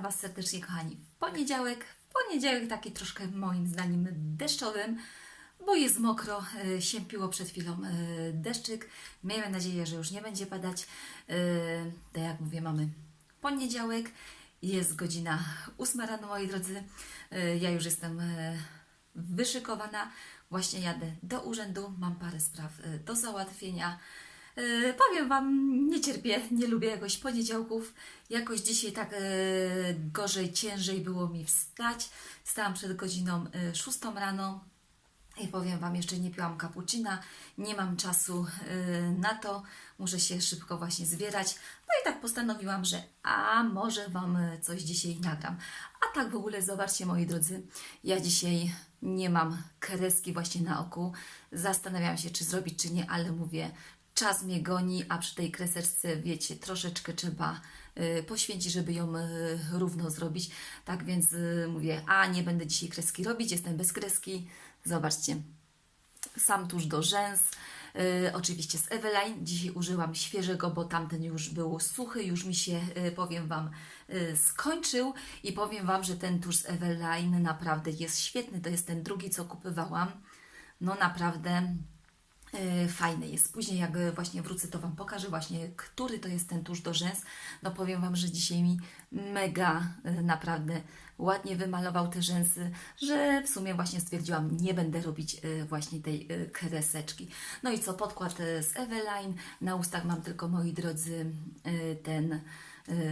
Witam Was serdecznie, kochani. W poniedziałek, w poniedziałek taki troszkę moim zdaniem deszczowym, bo jest mokro, e, siępiło przed chwilą e, deszczyk. Miejmy nadzieję, że już nie będzie padać. Tak jak mówię, mamy poniedziałek, jest godzina 8 rano, moi drodzy. Ja już jestem wyszykowana. Właśnie jadę do urzędu, mam parę spraw do załatwienia. E, powiem Wam, nie cierpię, nie lubię jakoś poniedziałków. Jakoś dzisiaj tak e, gorzej, ciężej było mi wstać. Stałam przed godziną e, 6 rano. I powiem Wam, jeszcze nie piłam cappuccina, nie mam czasu y, na to, muszę się szybko właśnie zbierać. No i tak postanowiłam, że a może Wam coś dzisiaj nagram. A tak w ogóle, zobaczcie moi drodzy, ja dzisiaj nie mam kreski właśnie na oku. Zastanawiałam się, czy zrobić, czy nie, ale mówię, czas mnie goni, a przy tej kreseczce, wiecie, troszeczkę trzeba y, poświęcić, żeby ją y, równo zrobić. Tak więc y, mówię, a nie będę dzisiaj kreski robić, jestem bez kreski. Zobaczcie, sam tuż do rzęs. Oczywiście z Eveline. Dzisiaj użyłam świeżego, bo tamten już był suchy, już mi się, powiem Wam, skończył. I powiem Wam, że ten tuż z Eveline naprawdę jest świetny. To jest ten drugi, co kupywałam. No naprawdę fajny jest. Później jak y, właśnie wrócę, to Wam pokażę właśnie, który to jest ten tuż do rzęs. No powiem Wam, że dzisiaj mi mega y, naprawdę ładnie wymalował te rzęsy, że w sumie właśnie stwierdziłam, nie będę robić właśnie tej kreseczki. No i co, podkład z Eveline, na ustach mam tylko, moi drodzy, ten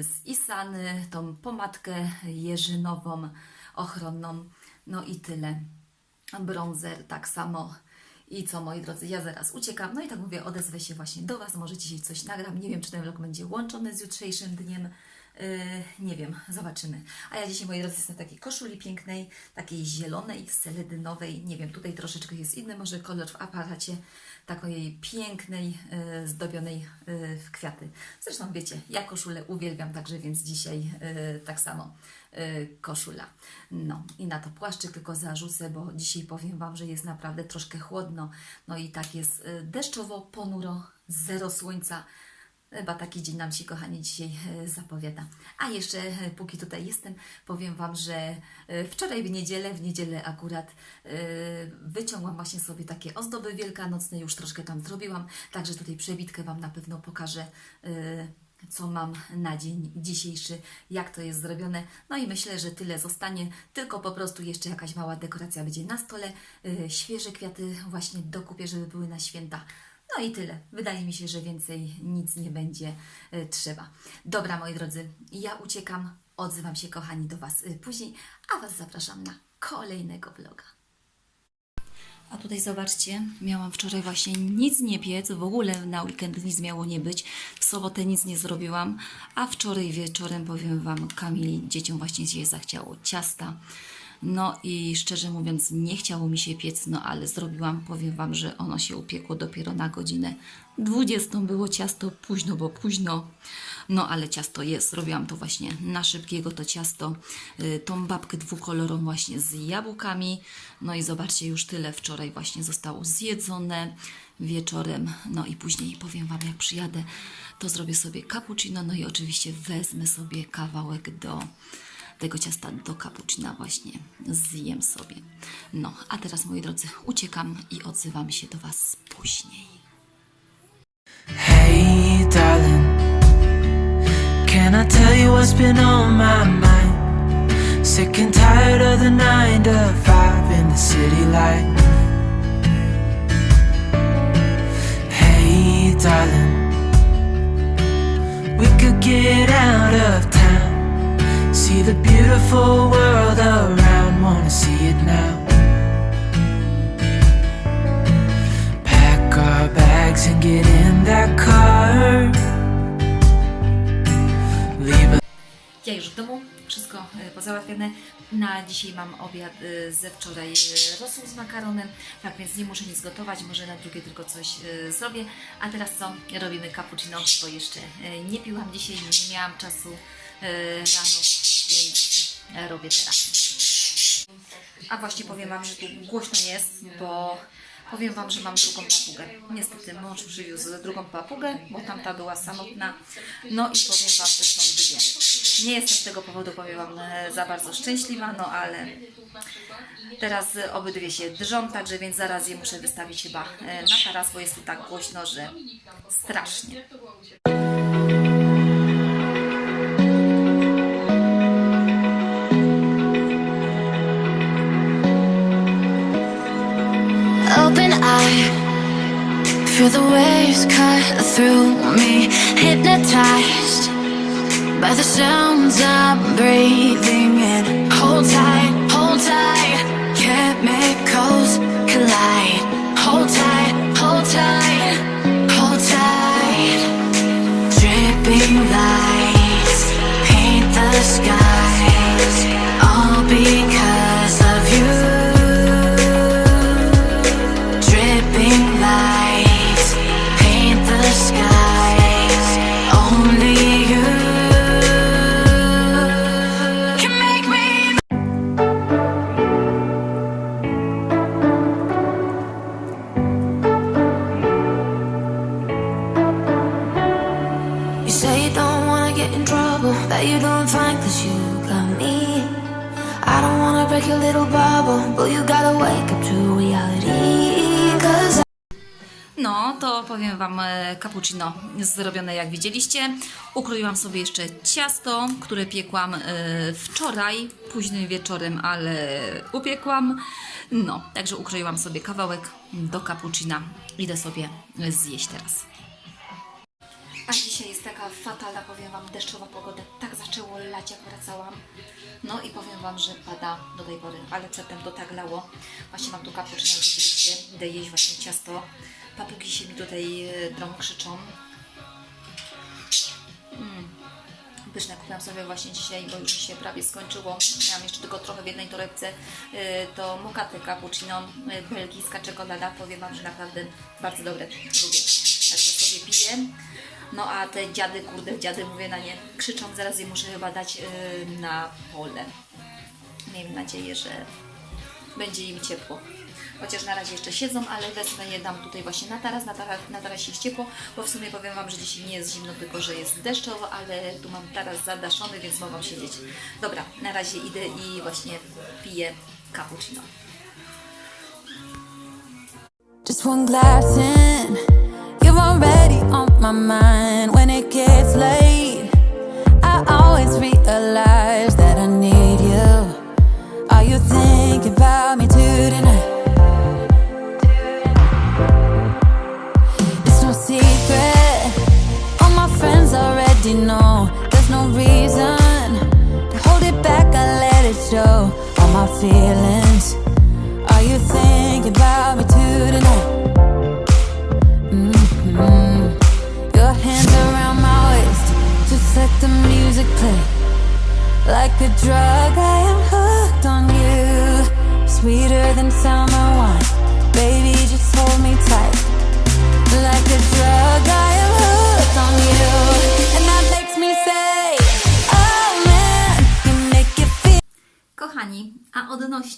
z Isany, tą pomadkę jeżynową, ochronną, no i tyle. Bronzer tak samo. I co, moi drodzy, ja zaraz uciekam. No i tak mówię, odezwę się właśnie do Was. Może dzisiaj coś nagram. Nie wiem, czy ten vlog będzie łączony z jutrzejszym dniem. Yy, nie wiem, zobaczymy. A ja dzisiaj, moi drodzy, jestem w takiej koszuli pięknej, takiej zielonej, seledynowej. Nie wiem, tutaj troszeczkę jest inny może kolor w aparacie. Takiej pięknej, yy, zdobionej yy, w kwiaty. Zresztą wiecie, ja koszulę uwielbiam, także więc dzisiaj tak samo koszula. No i na to płaszczyk tylko zarzucę, bo dzisiaj powiem Wam, że jest naprawdę troszkę chłodno. No i tak jest deszczowo, ponuro, zero słońca. Chyba taki dzień nam się, kochani, dzisiaj e, zapowiada. A jeszcze, e, póki tutaj jestem, powiem Wam, że e, wczoraj w niedzielę, w niedzielę akurat wyciągłam właśnie sobie takie ozdoby wielkanocne, już troszkę tam zrobiłam, także tutaj przebitkę Wam na pewno pokażę. co mam na dzień dzisiejszy, jak to jest zrobione. No i myślę, że tyle zostanie, tylko po prostu jeszcze jakaś mała dekoracja będzie na stole, świeże kwiaty właśnie dokupię, żeby były na święta. No i tyle. Wydaje mi się, że więcej nic nie będzie e, trzeba. Dobra, moi drodzy, ja uciekam. Odzywam się, kochani, do Was e, później, a Was zapraszam na kolejnego vloga. A tutaj zobaczcie, miałam wczoraj właśnie nic nie piec, w ogóle na weekend nic miało nie być. W sobotę nic nie zrobiłam, a wczoraj wieczorem, powiem Wam, Kamili, dzieciom właśnie się zachciało ciasta. No i szczerze mówiąc, nie chciało mi się piec, no ale zrobiłam, powiem Wam, że ono się upiekło dopiero na godzinę 20. Było ciasto późno, bo późno. No ale ciasto jest. Zrobiłam to właśnie na szybkiego, to ciasto. Y, tą babkę dwukolorową właśnie z jabłkami. No i zobaczcie, już tyle wczoraj właśnie zostało zjedzone wieczorem. No i później powiem Wam, jak przyjadę, to zrobię sobie cappuccino. No i oczywiście wezmę sobie kawałek do tego ciasta do cappuccina właśnie zjem sobie. No, a teraz moi drodzy, uciekam i odzywam się do Was później. Hey, darling, can I tell you what's been on my mind? Sick and tired of the nine to five in the city life. Hey, darling, we could get out of see the beautiful world around, wanna see it now. Pack our bags and get in that car. Leave a Ja już w domu. Na dzisiaj mam obiad e, ze wczoraj e, rosół z makaronem, tak więc nie muszę nic gotować, może na drugie tylko coś e, zrobię. A teraz co? Robimy cappuccino, bo jeszcze nie piłam dzisiaj, nie miałam czasu rano, więc robię teraz. A właśnie powiem Wam, że tu głośno jest, bo Powiem Wam, że mam drugą papugę. Niestety mąż przywiózł drugą papugę, bo tamta była samotna. No i powiem Wam, że są dwie. Nie jestem z tego powodu, powiem Wam, e, za bardzo szczęśliwa, no ale teraz obydwie się drżą, także więc zaraz je muszę wystawić chyba e, na taras, bo jest tu tak głośno, że strasznie. Open eye, feel the waves cut through me. Hypnotized by the sounds I'm breathing in. Hold tight, break your little bubble, but you gotta wake up to reality. No, to powiem Wam e, cappuccino zrobione jak widzieliście. Ukroiłam sobie jeszcze ciasto, które piekłam e, wczoraj, późnym wieczorem, ale upiekłam. No, także ukroiłam sobie kawałek do cappuccina. Idę sobie zjeść teraz. A dzisiaj jest taka fatalna, powiem Wam, deszczowa pogoda. Tak zaczęło lać, jak wracałam. No i powiem Wam, że pada do tej pory, ale przedtem to tak lało. Właśnie mam tu cappuccino, jak widzieliście. Idę jeść właśnie ciasto. Papugi się mi tutaj e, drą, krzyczą. Mm. Pyszne kupiłam sobie właśnie dzisiaj, bo już się prawie skończyło. Miałam jeszcze tylko trochę w jednej torebce. E, To mokaty cappuccino, e, belgijska czekolada. Powiem Wam, że naprawdę bardzo dobre. Lubię. Także sobie piję. No a te dziady, kurde, dziady mówię na nie, krzyczą, zaraz je muszę chyba dać e, na pole. Miejmy nadzieję, że będzie im ciepło. Chociaż na razie jeszcze siedzą, ale wezmę je dam tutaj właśnie na taras, na, taras, na tarasie jest ciepło, bo w sumie powiem Wam, że dzisiaj nie jest zimno, tylko że jest deszczowo, ale tu mam taras zadaszony, więc mogą siedzieć. Dobra, na razie idę i właśnie piję cappuccino. Just one glass in, you're already on my mind. When it gets late, I always realize that I need you. Are you thinking about me too tonight?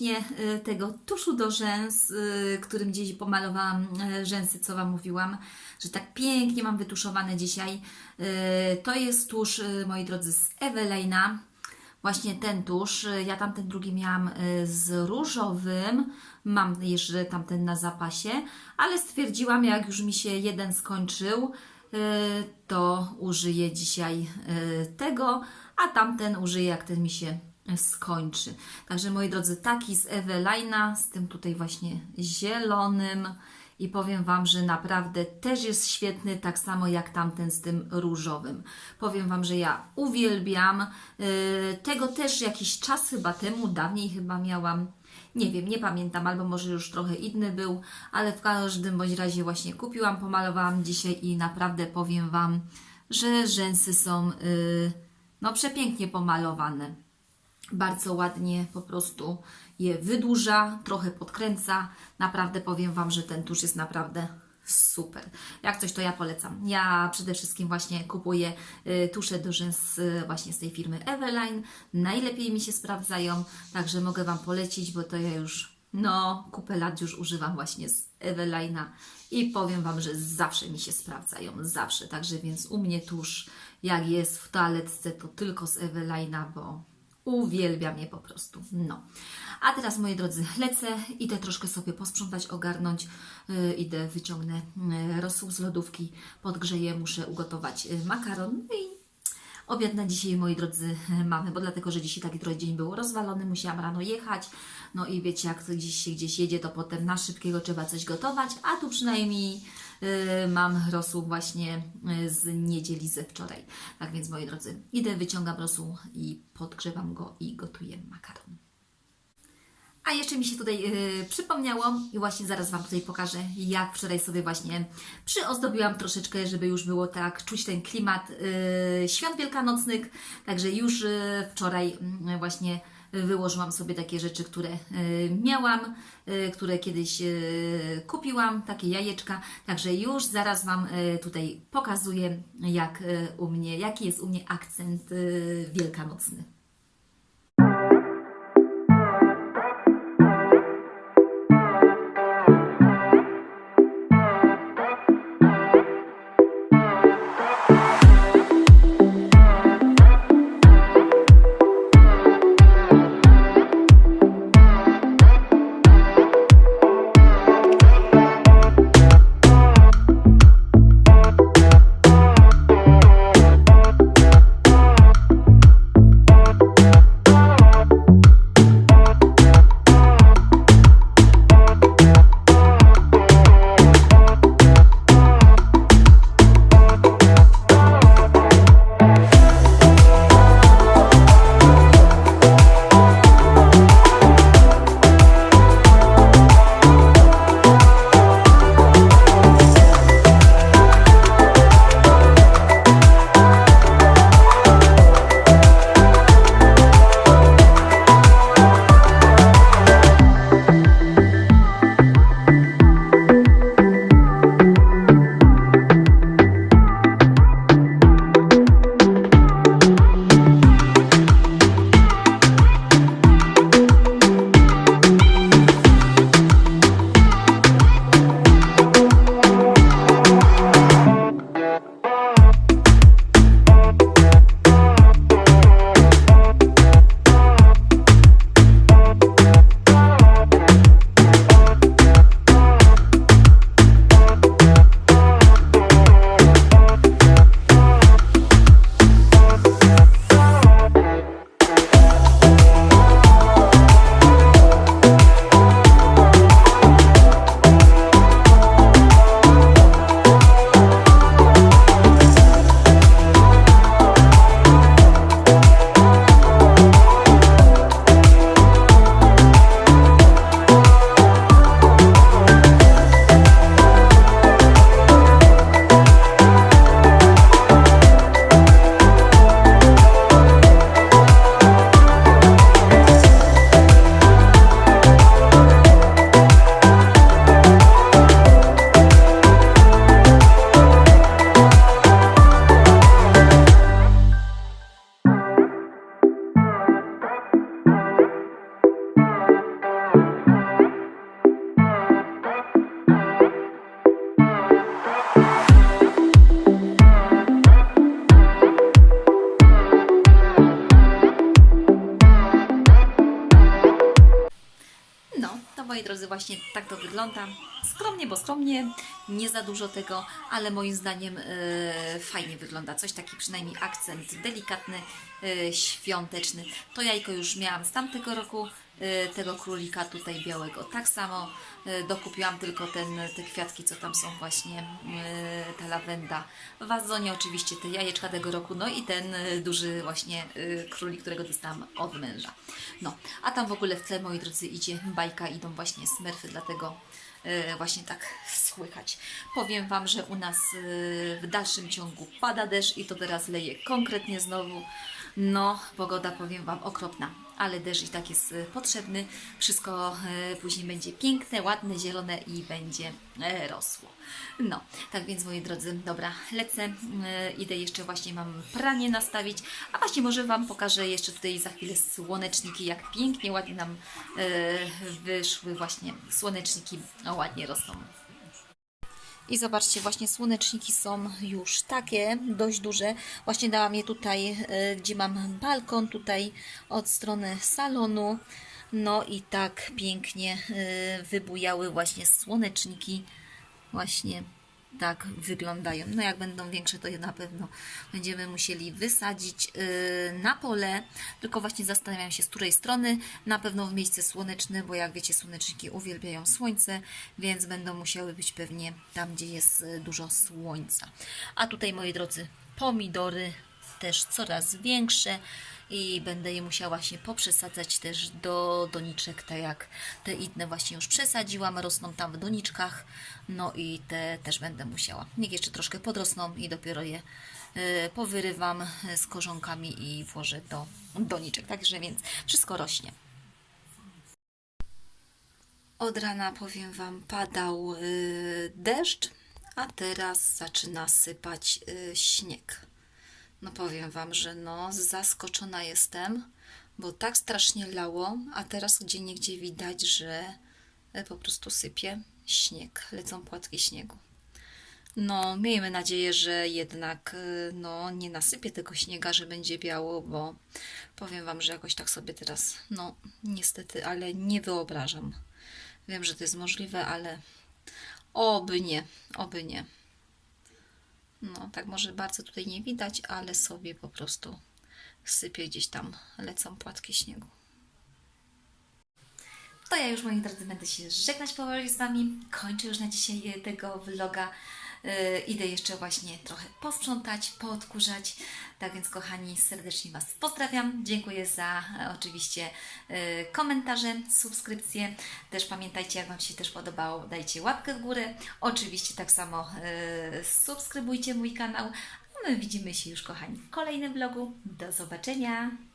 Y, tego tuszu do rzęs, y, którym gdzieś pomalowałam y, rzęsy, co Wam mówiłam, że tak pięknie mam wytuszowane dzisiaj, to jest tusz, moi drodzy, z Evelina. Właśnie ten tusz, ja tamten drugi miałam z różowym, mam jeszcze tamten na zapasie, ale stwierdziłam, jak już mi się jeden skończył, to użyję dzisiaj tego, a tamten użyję, jak ten mi się skończy. Także moi drodzy, taki z Evelina, z tym tutaj właśnie zielonym i powiem Wam, że naprawdę też jest świetny, tak samo jak tamten z tym różowym. Powiem Wam, że ja uwielbiam. Yy, tego też jakiś czas chyba temu, dawniej chyba miałam. Nie wiem, nie pamiętam, albo może już trochę inny był, ale w każdym bądź razie właśnie kupiłam, pomalowałam dzisiaj i naprawdę powiem Wam, że rzęsy są yy, no przepięknie pomalowane bardzo ładnie po prostu je wydłuża, trochę podkręca. Naprawdę powiem Wam, że ten tusz jest naprawdę super. Jak coś, to ja polecam. Ja przede wszystkim właśnie kupuję y, tusze do rzęs y, właśnie z tej firmy Eveline. Najlepiej mi się sprawdzają, także mogę Wam polecić, bo to ja już No, kupę lat już używam właśnie z Evelina i powiem Wam, że zawsze mi się sprawdzają, zawsze. Także więc u mnie tuż, jak jest w toaletce, to tylko z Evelina, bo uwielbiam je po prostu. No. A teraz, moi drodzy, lecę, idę troszkę sobie posprzątać, ogarnąć, yy, idę, wyciągnę yy, rosół z lodówki, podgrzeję, muszę ugotować yy, makaron, no i Obiad na dzisiaj, moi drodzy, mamy, bo dlatego, że dzisiaj taki trochę dzień był rozwalony, musiałam rano jechać. No i wiecie, jak to gdzieś się gdzieś jedzie, to potem na szybkiego trzeba coś gotować, a tu przynajmniej y, mam rosół właśnie y, z niedzieli ze wczoraj. Tak więc, moi drodzy, idę, wyciągam rosół i podgrzewam go i gotuję makaron. A jeszcze mi się tutaj yy, przypomniało i właśnie zaraz Wam tutaj pokażę, jak wczoraj sobie właśnie przyozdobiłam troszeczkę, żeby już było tak czuć ten klimat yy, świąt wielkanocnych. Także już yy, wczoraj yy, właśnie wyłożyłam sobie takie rzeczy, które yy, miałam, yy, które kiedyś yy, kupiłam, takie jajeczka. Także już zaraz Wam tutaj pokazuję, jak u mnie, jaki jest u mnie akcent wielkanocny. Moi drodzy, właśnie tak to wygląda. Skromnie, bo skromnie, nie za dużo tego, ale moim zdaniem e, fajnie wygląda. Coś taki przynajmniej akcent delikatny, e, świąteczny. To jajko już miałam z tamtego roku, tego królika tutaj białego tak samo. E, dokupiłam tylko ten, te kwiatki, co tam są właśnie, e, ta lawenda. W wazonie oczywiście te jajeczka tego roku, no i ten duży właśnie królik, którego dostałam od męża. No, a tam w ogóle w tle, moi drodzy, idzie bajka, idą właśnie smerfy, dlatego właśnie tak słychać. Powiem Wam, że u nas w dalszym ciągu pada deszcz i to teraz leje konkretnie znowu. No, pogoda, powiem Wam, okropna. ale deszcz i tak jest e, potrzebny. Wszystko e, później będzie piękne, ładne, zielone i będzie e, rosło. No, tak więc moi drodzy, dobra, lecę. Idę jeszcze właśnie mam pranie nastawić, a właśnie może Wam pokażę jeszcze tutaj za chwilę słoneczniki, jak pięknie, ładnie nam wyszły właśnie słoneczniki, ładnie rosną. I zobaczcie, właśnie słoneczniki są już takie, dość duże. Właśnie dałam je tutaj, e, gdzie mam balkon, tutaj od strony salonu. No i tak pięknie e, wybujały właśnie słoneczniki. Właśnie tak wyglądają. No jak będą większe, to je na pewno będziemy musieli wysadzić yy, na pole. Tylko właśnie zastanawiam się, z której strony. Na pewno w miejsce słoneczne, bo jak wiecie, słoneczniki uwielbiają słońce, więc będą musiały być pewnie tam, gdzie jest y, dużo słońca. A tutaj, moi drodzy, pomidory też coraz większe i będę je musiała się poprzesadzać też do doniczek, tak jak te inne właśnie już przesadziłam, rosną tam w doniczkach, no i te też będę musiała. Niech jeszcze troszkę podrosną i dopiero je y, powyrywam z korzonkami i włożę do doniczek, także więc wszystko rośnie. Od rana powiem Wam, padał y, deszcz, a teraz zaczyna sypać y, śnieg. No powiem Wam, że no zaskoczona jestem, bo tak strasznie lało, a teraz gdzie niegdzie widać, że e, po prostu sypie śnieg, lecą płatki śniegu. No, miejmy nadzieję, że jednak e, no, nie nasypie tego śniega, że będzie biało, bo powiem Wam, że jakoś tak sobie teraz, no niestety, ale nie wyobrażam. Wiem, że to jest możliwe, ale oby nie, oby nie. No, tak może bardzo tutaj nie widać, ale sobie po prostu sypie gdzieś tam, lecą płatki śniegu. To ja już, moi drodzy, będę się żegnać powoli z Wami. Kończę już na dzisiaj tego vloga. Yy, idę jeszcze właśnie trochę posprzątać, poodkurzać. Tak więc, kochani, serdecznie Was pozdrawiam. Dziękuję za e, oczywiście yy, komentarze, subskrypcje. Też pamiętajcie, jak Wam się też podobało, dajcie łapkę w górę. Oczywiście tak samo yy, subskrybujcie mój kanał. A my widzimy się już, kochani, w kolejnym vlogu. Do zobaczenia!